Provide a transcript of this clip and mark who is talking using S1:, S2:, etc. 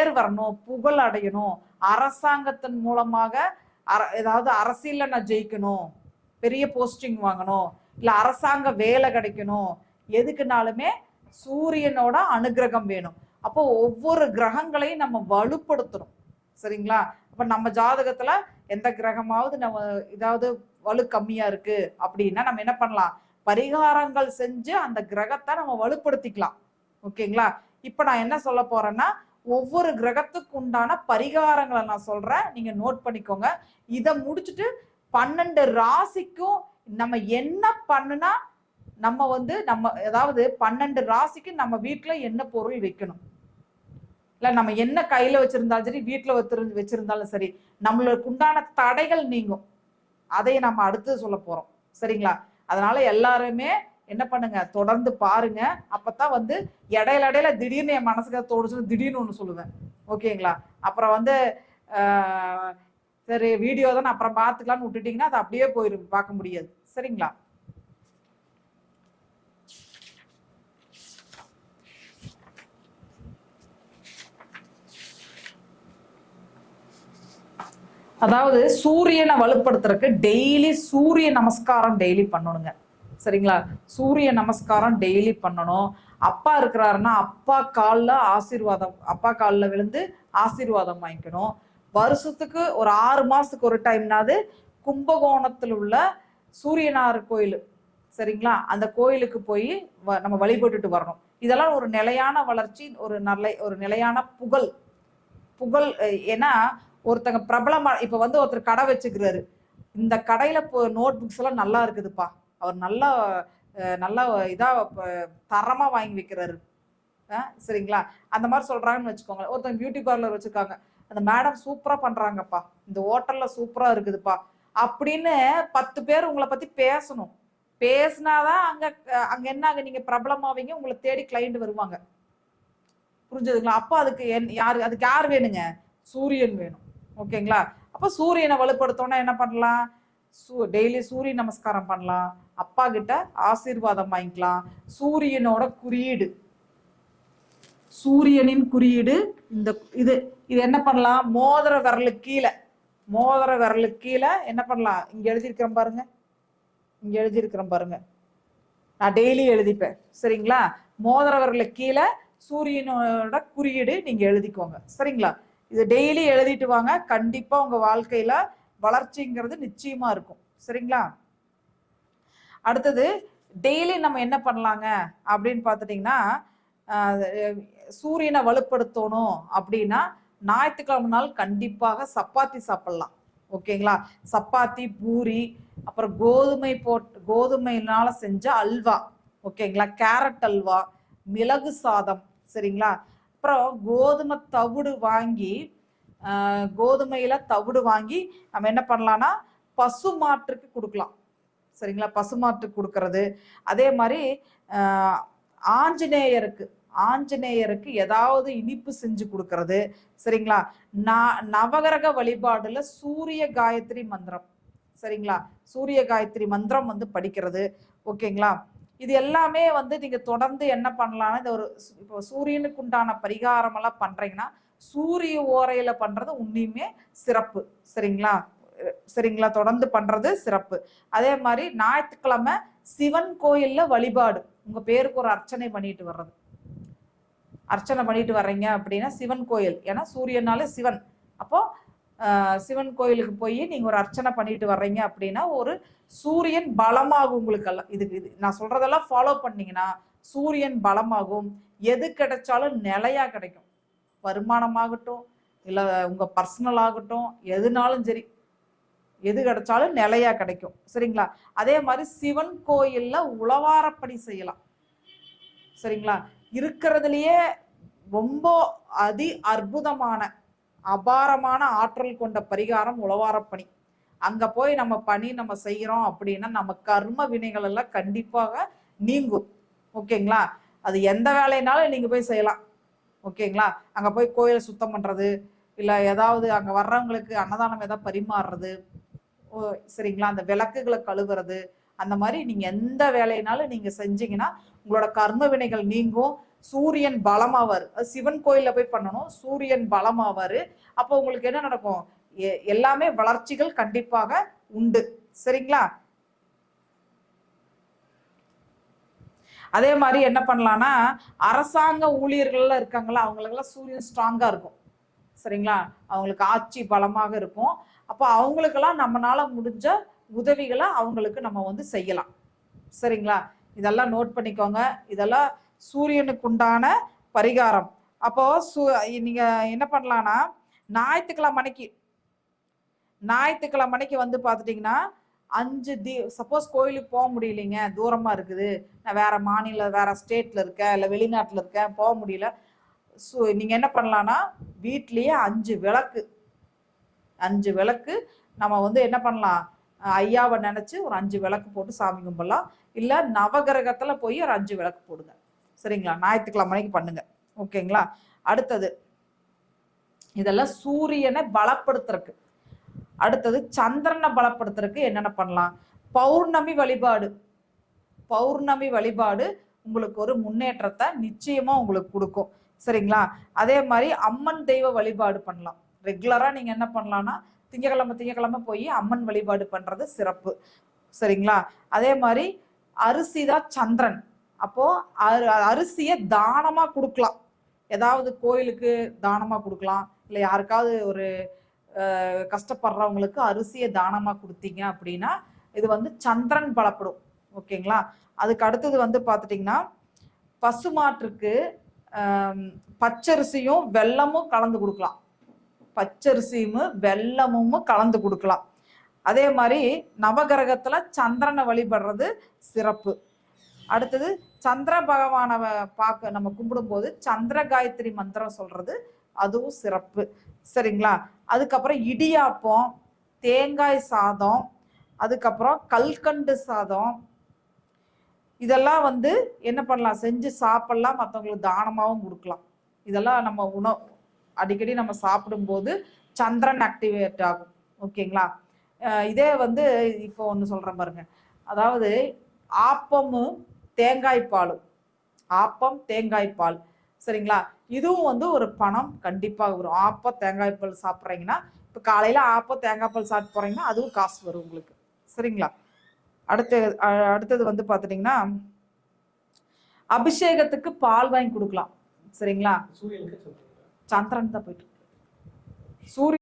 S1: பேர் வரணும் புகழ் அடையணும். அரசாங்கத்தின் மூலமாக அர ஏதாவது அரசியலில் நான் ஜெயிக்கணும் பெரிய போஸ்டிங் வாங்கணும் இல்லை அரசாங்க வேலை கிடைக்கணும் எதுக்குனாலுமே சூரியனோட அனுகிரகம் வேணும். அப்போ ஒவ்வொரு கிரகங்களையும் நம்ம வலுப்படுத்தணும். சரிங்களா? அப்ப நம்ம ஜாதகத்துல எந்த கிரகமாவது நம்ம ஏதாவது வலு கம்மியா இருக்கு அப்படின்னா நம்ம என்ன பண்ணலாம்? பரிகாரங்கள் செஞ்சு அந்த கிரகத்தை நம்ம வலுப்படுத்திக்கலாம். ஓகேங்களா? இப்போ நான் என்ன சொல்ல போறேன்னா ஒவ்வொரு கிரகத்துக்கு உண்டான பரிகாரங்களை நான் சொல்றேன். நீங்க நோட் பண்ணிக்கோங்க. இதை முடிச்சுட்டு பன்னெண்டு ராசிக்கும் நம்ம என்ன பண்ணுனா நம்ம வந்து நம்ம அதாவது பன்னெண்டு ராசிக்கு நம்ம வீட்டுல என்ன பொருள் வைக்கணும்? இல்ல நம்ம என்ன கையில வச்சிருந்தாலும் சரி வீட்டுல வச்சிரு வச்சிருந்தாலும் சரி நம்மளுக்கு உண்டான தடைகள் நீங்கும். அதை நம்ம அடுத்து சொல்ல போறோம். சரிங்களா? அதனால எல்லாருமே என்ன பண்ணுங்க? தொடர்ந்து பாருங்க. அப்பதான் வந்து இடையில இடையில திடீர்னு என் மனசுக்கு தோணுச்சுன்னு திடீர்னு ஒன்று சொல்லுவேன். ஓகேங்களா? அப்புறம் வந்து ஆஹ், சரி வீடியோ தான் அப்புறம் பார்த்துக்கலாம்னு விட்டுட்டீங்கன்னா அது அப்படியே போயிடும் பார்க்க முடியாது. சரிங்களா? அதாவது சூரியனை வலுப்படுத்துறதுக்கு டெய்லி சூரிய நமஸ்காரம் டெய்லி பண்ணணுங்க. சரிங்களா? சூரிய நமஸ்காரம் டெய்லி பண்ணணும். அப்பா இருக்கிறாருன்னா அப்பா காலில் ஆசீர்வாதம் அப்பா காலில் விழுந்து ஆசீர்வாதம் வாங்கிக்கணும். வருஷத்துக்கு ஒரு ஆறு மாதத்துக்கு ஒரு டைம்னாவது கும்பகோணத்தில் உள்ள சூரியனார் கோயில் சரிங்களா? அந்த கோயிலுக்கு போய் வ- நம்ம வழிபட்டுட்டு வரணும். இதெல்லாம் ஒரு நிலையான வளர்ச்சி ஒரு நல்ல ஒரு நிலையான புகழ். புகழ் ஏன்னா ஒருத்தங்க பிரபலமா இப்போ வந்து ஒருத்தர் கடை வச்சுக்கிறாரு. இந்த கடையில் இப்போ நோட் புக்ஸ் எல்லாம் நல்லா இருக்குதுப்பா. அவர் நல்லா நல்லா இதாக ப- வாங்கி வைக்கிறாரு. சரிங்களா? அந்த மாதிரி சொல்கிறாங்கன்னு வச்சுக்கோங்களேன். ஒருத்தங்க பியூட்டி பார்லர் வச்சுருக்காங்க. அந்த மேடம் சூப்பராக பண்ணுறாங்கப்பா இந்த ஹோட்டலில் சூப்பராக இருக்குதுப்பா. அப்படின்னு பத்து பேர் உங்களை பற்றி பேசணும். பேசினாதான் அங்கே அங்கே அங்க என்ன ஆகும் நீங்கள் பிரபலமாவீங்க உங்களை தேடி கிளைண்ட் வருவாங்க. புரிஞ்சதுங்களா? அப்போ அதுக்கு என் யார் அதுக்கு யார் வேணுங்க? சூரியன் வேணும். ஓகேங்களா? அப்போ சூரியனை வலுப்படுத்தோன்னா என்ன பண்ணலாம்? சூ டெய்லி சூரிய நமஸ்காரம் பண்ணலாம். அப்பா கிட்ட ஆசீர்வாதம் வாங்கிக்கலாம். சூரியனோட குறியீடு. சூரியனின் குறியீடு இந்த இது இது என்ன பண்ணலாம்? மோதிர விரலுக்கு கீழே. மோதிர விரலுக்கு கீழே என்ன பண்ணலாம்? இங்க எழுதியிருக்கிறேன் பாருங்க. இங்க எழுதியிருக்கிறேன் பாருங்க. நான் டெய்லி எழுதிப்பேன். சரிங்களா? மோதிர விரலுக்கு கீழே சூரியனோட குறியீடு நீங்க எழுதிக்கோங்க. சரிங்களா? இது டெய்லி எழுதிட்டு வாங்க. கண்டிப்பா உங்க வாழ்க்கையில வளர்ச்சிங்கிறது நிச்சயமா இருக்கும். சரிங்களா? அடுத்தது டெய்லி நம்ம என்ன பண்ணலாங்க? அப்படின்னு பார்த்துட்டிங்கன்னா சூரியனை வலுப்படுத்தணும் அப்படின்னா ஞாயிற்றுக்கிழமை நாள் கண்டிப்பாக சப்பாத்தி சாப்பிட்லாம். ஓகேங்களா? சப்பாத்தி பூரி அப்புறம் கோதுமை போட் கோதுமையினால செஞ்ச அல்வா. ஓகேங்களா? கேரட் அல்வா மிளகு சாதம் சரிங்களா? அப்புறம் கோதுமை தவிடு வாங்கி கோதுமையில் தவிடு வாங்கி நம்ம என்ன பண்ணலான்னா பசு மாட்டுக்கு கொடுக்கலாம். சரிங்களா? பசுமாட்டு கொடுக்கறது. அதே மாதிரி ஆஞ்சநேயருக்கு ஆஞ்சநேயருக்கு ஏதாவது இனிப்பு செஞ்சு கொடுக்கறது. சரிங்களா? நான் நவகிரக வழிபாடுல சூரிய காயத்ரி மந்திரம். சரிங்களா? சூரிய காயத்ரி மந்திரம் வந்து படிக்கிறது. ஓகேங்களா? இது எல்லாமே வந்து நீங்க தொடர்ந்து என்ன பண்ணலாம்னா இந்த ஒரு இப்போ சூரியனுக்கு உண்டான பரிகாரம் எல்லாம் பண்றீங்கன்னா சூரிய ஓரையில பண்றது உண்மையுமே சிறப்பு. சரிங்களா? சரிங்களா? தொடர்ந்து பண்றது சிறப்பு. அதே மாதிரி ஞாயிற்றுக்கிழமை சிவன் கோயில்ல வழிபாடு. உங்க பேருக்கு ஒரு அர்ச்சனை பண்ணிட்டு வர்றது. அர்ச்சனை பண்ணிட்டு வர்றீங்க அப்படின்னா சிவன் கோயில். ஏன்னா சூரியனாலே சிவன். அப்போ ஆஹ், சிவன் கோயிலுக்கு போய் நீங்க ஒரு அர்ச்சனை பண்ணிட்டு வர்றீங்க அப்படின்னா ஒரு சூரியன் பலமாகும் உங்களுக்கெல்லாம். இதுக்கு இது நான் சொல்றதெல்லாம் ஃபாலோ பண்ணீங்கன்னா சூரியன் பலமாகும். எது கிடைச்சாலும் நிலையா கிடைக்கும். வருமானமாகட்டும் இல்ல உங்க பர்சனல் ஆகட்டும் எதுனாலும் சரி. எது கிடைச்சாலும் நிலையா கிடைக்கும். சரிங்களா? அதே மாதிரி சிவன் கோயில்ல உளவாரப்பணி செய்யலாம். சரிங்களா? இருக்கிறதுலயே ரொம்ப அதி அற்புதமான அபாரமான ஆற்றல் கொண்ட பரிகாரம் உளவாரப்பணி. அங்க போய் நம்ம பணி நம்ம செய்யறோம் அப்படின்னா நம்ம கர்ம வினைகள் எல்லாம் கண்டிப்பாக நீங்கும். ஓகேங்களா? அது எந்த வேலைனாலும் நீங்க போய் செய்யலாம். ஓகேங்களா? அங்க போய் கோயிலை சுத்தம் பண்றது இல்ல ஏதாவது அங்க வர்றவங்களுக்கு அன்னதானம் ஏதாவது பரிமாறுறது சரிங்களா? அந்த விளக்குகளை கழுவுறது அந்த மாதிரி நீங்க எந்த வேலையினாலும் நீங்க செஞ்சீங்கன்னா உங்களோட கர்ம வினைகள் நீங்கும். சூரியன் பலமாவார். அது சிவன் கோயிலில் போய் பண்ணணும். சூரியன் பலமாவாரு. அப்போ உங்களுக்கு என்ன நடக்கும்? எ- எல்லாமே வளர்ச்சிகள் கண்டிப்பாக உண்டு. சரிங்களா? அதே மாதிரி என்ன பண்ணலாம்னா அரசாங்க ஊழியர்கள்லாம் இருக்காங்களா அவங்களுக்கெல்லாம் சூரியன் ஸ்ட்ராங்காக இருக்கும். சரிங்களா? அவங்களுக்கு ஆட்சி பலமாக இருக்கும். அப்போ அவங்களுக்கெல்லாம் நம்மனால முடிஞ்ச உதவிகளை அவங்களுக்கு நம்ம வந்து செய்யலாம். சரிங்களா? இதெல்லாம் நோட் பண்ணிக்கோங்க. இதெல்லாம் சூரியனுக்கு உண்டான பரிகாரம். அப்போ சூ நீங்க என்ன பண்ணலான்னா ஞாயிற்றுக்கிழமை அன்னைக்கு ஞாயிற்றுக்கிழமை அன்னைக்கு வந்து பார்த்துட்டிங்கன்னா அஞ்சு தி சப்போஸ் கோயிலுக்கு போக முடியலைங்க தூரமாக இருக்குது. நான் வேற மாநில வேற ஸ்டேட்டில் இருக்கேன் இல்லை வெளிநாட்டில் இருக்கேன் போக முடியல. ஸோ நீங்கள் என்ன பண்ணலான்னா வீட்லேயே அஞ்சு விளக்கு அஞ்சு விளக்கு. நம்ம வந்து என்ன பண்ணலாம்? ஐயாவை நினச்சி ஒரு அஞ்சு விளக்கு போட்டு சாமி கும்பிடலாம். இல்லை நவகிரகத்தில் போய் ஒரு அஞ்சு விளக்கு போடுங்க. சரிங்களா? ஞாயிற்றுக்கிழமை மணிக்கு பண்ணுங்க. ஓகேங்களா? அடுத்தது இதெல்லாம் சூரியனை பலப்படுத்துறதுக்கு. அடுத்தது சந்திரனை பலப்படுத்துறதுக்கு என்னென்ன பண்ணலாம்? பௌர்ணமி வழிபாடு. பௌர்ணமி வழிபாடு உங்களுக்கு ஒரு முன்னேற்றத்தை நிச்சயமாக உங்களுக்கு கொடுக்கும். சரிங்களா? அதே மாதிரி அம்மன் தெய்வ வழிபாடு பண்ணலாம். ரெகுலராக நீங்கள் என்ன பண்ணலான்னா திங்கக்கிழமை திங்கக்கிழமை போய் அம்மன் வழிபாடு பண்ணுறது சிறப்பு. சரிங்களா? அதே மாதிரி அரிசி தான் சந்திரன். அப்போது அரு- அரிசியை தானமாக கொடுக்கலாம். ஏதாவது கோயிலுக்கு தானமாக கொடுக்கலாம். இல்லை யாருக்காவது ஒரு கஷ்டப்படுறவங்களுக்கு அரிசியை தானமாக கொடுத்தீங்க அப்படின்னா இது வந்து சந்திரன் பலப்படும். ஓகேங்களா? அதுக்கு அடுத்தது வந்து பார்த்துட்டிங்கன்னா பசுமாட்டுக்கு பச்சரிசியும் வெல்லமும் கலந்து கொடுக்கலாம். பச்சரிசியும் வெல்லமும் கலந்து கொடுக்கலாம். அதே மாதிரி நவகிரகத்தில் சந்திரனை வழிபடுறது சிறப்பு. அடுத்தது சந்திர பகவானை பார்க்க நம்ம கும்பிடும்போது சந்திர காயத்ரி மந்திரம் சொல்கிறது அதுவும் சிறப்பு. சரிங்களா? அதுக்கப்புறம் இடியாப்பம் தேங்காய் சாதம் அதுக்கப்புறம் கல்கண்டு சாதம். இதெல்லாம் வந்து என்ன பண்ணலாம்? செஞ்சு சாப்பிடலாம். மற்றவங்களுக்கு தானமாகவும் கொடுக்கலாம். இதெல்லாம் நம்ம உணவு அடிக்கடி நம்ம சாப்பிடும்போது சந்திரன் ஆக்டிவேட் ஆகும். ஓகேங்களா? இதே வந்து இப்போ ஒன்று சொல்கிறேன் பாருங்க. அதாவது ஆப்பமும் தேங்காய் பாலும். ஆப்பம் தேங்காய் பால். சரிங்களா? இதுவும் வந்து ஒரு பணம் கண்டிப்பாக வரும். ஆப்பம் தேங்காய் பால் சாப்பிட்றீங்கன்னா இப்போ காலையில் ஆப்பம் தேங்காய் பால் சாப்பிட்டு போகிறீங்கன்னா அதுவும் காசு வரும் உங்களுக்கு. சரிங்களா? அடுத்து அடுத்தது வந்து பார்த்துட்டிங்கன்னா அபிஷேகத்துக்கு பால் வாங்கி கொடுக்கலாம். சரிங்களா?
S2: சூரியனுக்கு
S1: சந்திரன் தான் போயிட்டு இருக்கு. சூரிய